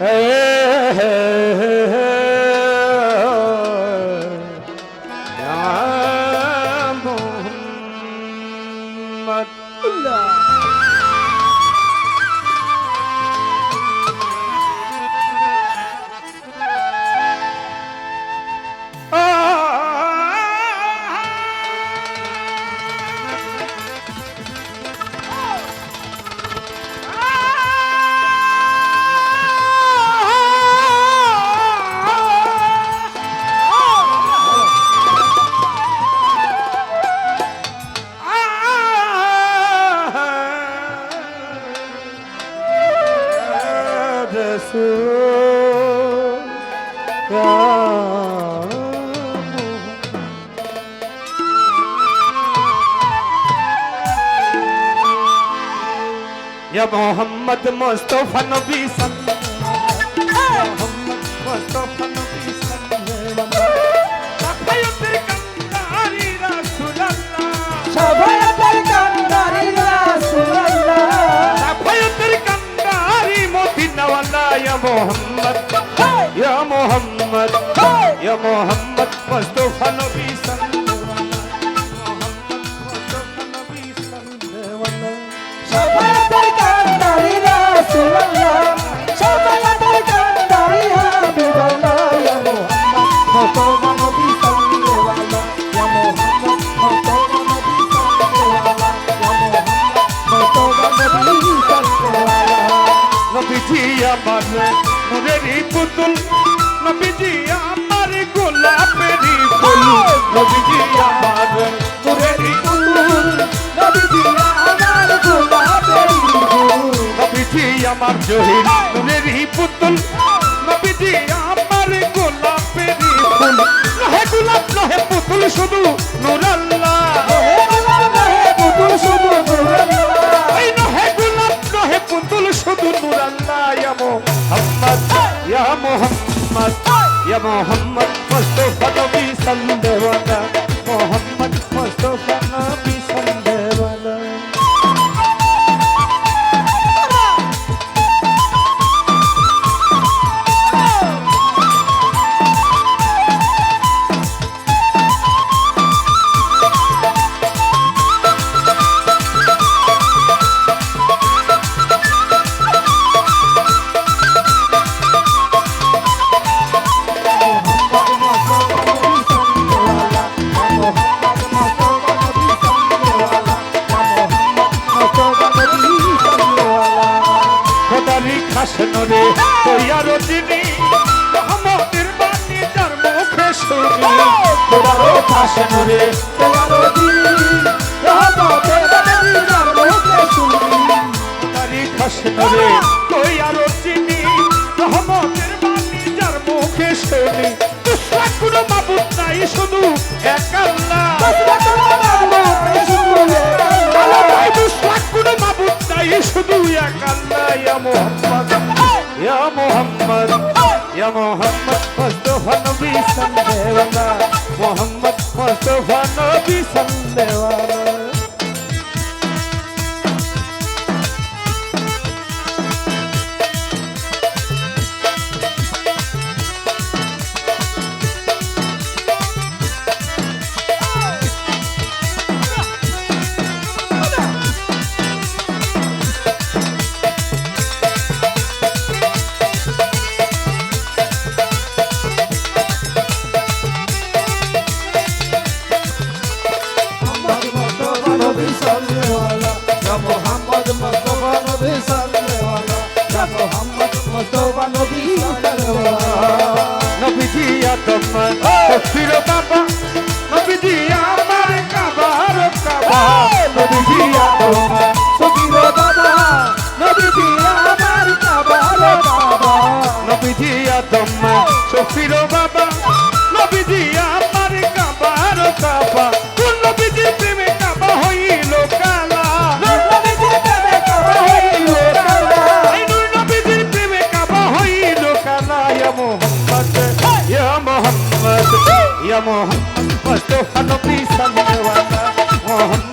Ya Muhammad Allah Ya Muhammad Mustafa Nabi Muhammad Mustafa Nabi Muhammad Ya Muhammad, Ya Muhammad, Mustafa Nabi Sallallahu আমার নুরেরই পুতুল। গোলাপেরই পুতুল। নবীজি আমার গোলাপের ফুল। নবীজি আমার জহির পুতুল। গোলাপেরই গোলাপ, নহে পুতুল শুধু নুরাল্লাহ মুহাম্মদ মোস্তফা নবী সাল্লাল্লাহু খাসনরে খোদারি খাসনরে তৈয়ার তিনি রহমতের বাণী যার মুখে শুনি। কোনো মাবুদ নাই শুধু এক আল্লাহ। আল্লাহ। ভাই দুসরা কোনো মাবুদ নাই শুধু এক ইয়া মুহাম্মদ ইয়া মুহাম্মদ ইয়া মুহাম্মদ। নবী সাল্লাল্লাহু মোহাম্মদ মোস্তফা নবী সাল্লাল্লাহু তফসির বাবা। নবীজি আমার কাবার কাবা। কোন নবীজি প্রেমে কাবা হইল কালা। মুহাম্মদ মুহাম্মদ মুহাম্মদ। মুহাম্মদ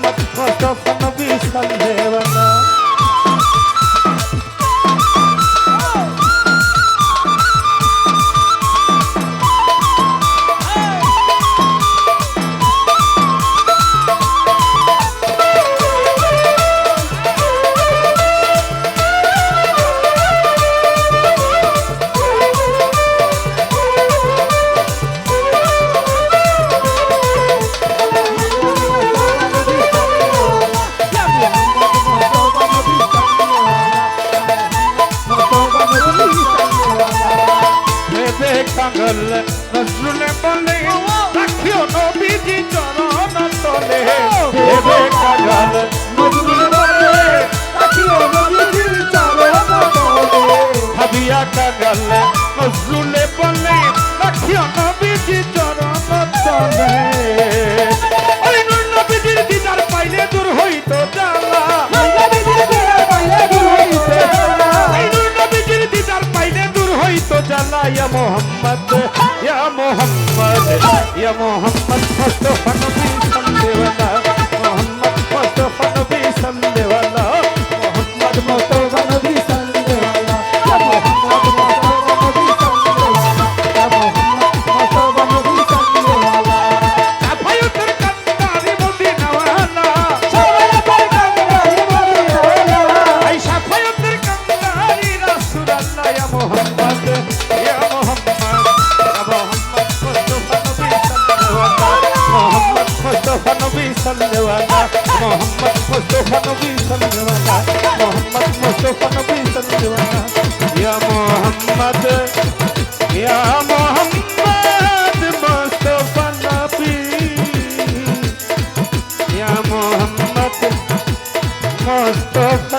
পাগল রসুলে বলে রাখিও নবীজি চরণ তলে। দেবে কাগল নজরুল বলে রাখিও নবীজি চরণ তলে। হাবিয়া কাগল নজরুলে বলে রাখিও নবীজি চরণ তলে। ওই নবীজির দিদার পাইলে দূর হই মোহাম্মদ মোহাম্মদ নবী সন্দেওয়ালা মোহাম্মদ মুস্তফা নবী সাল্লাল্লাহু মোহাম্মদ সাল্লাল্লাহু মোহাম্মদ সাল্লাল্লাহু ইয়া মোহাম্মদ সাল্লাল্লাহু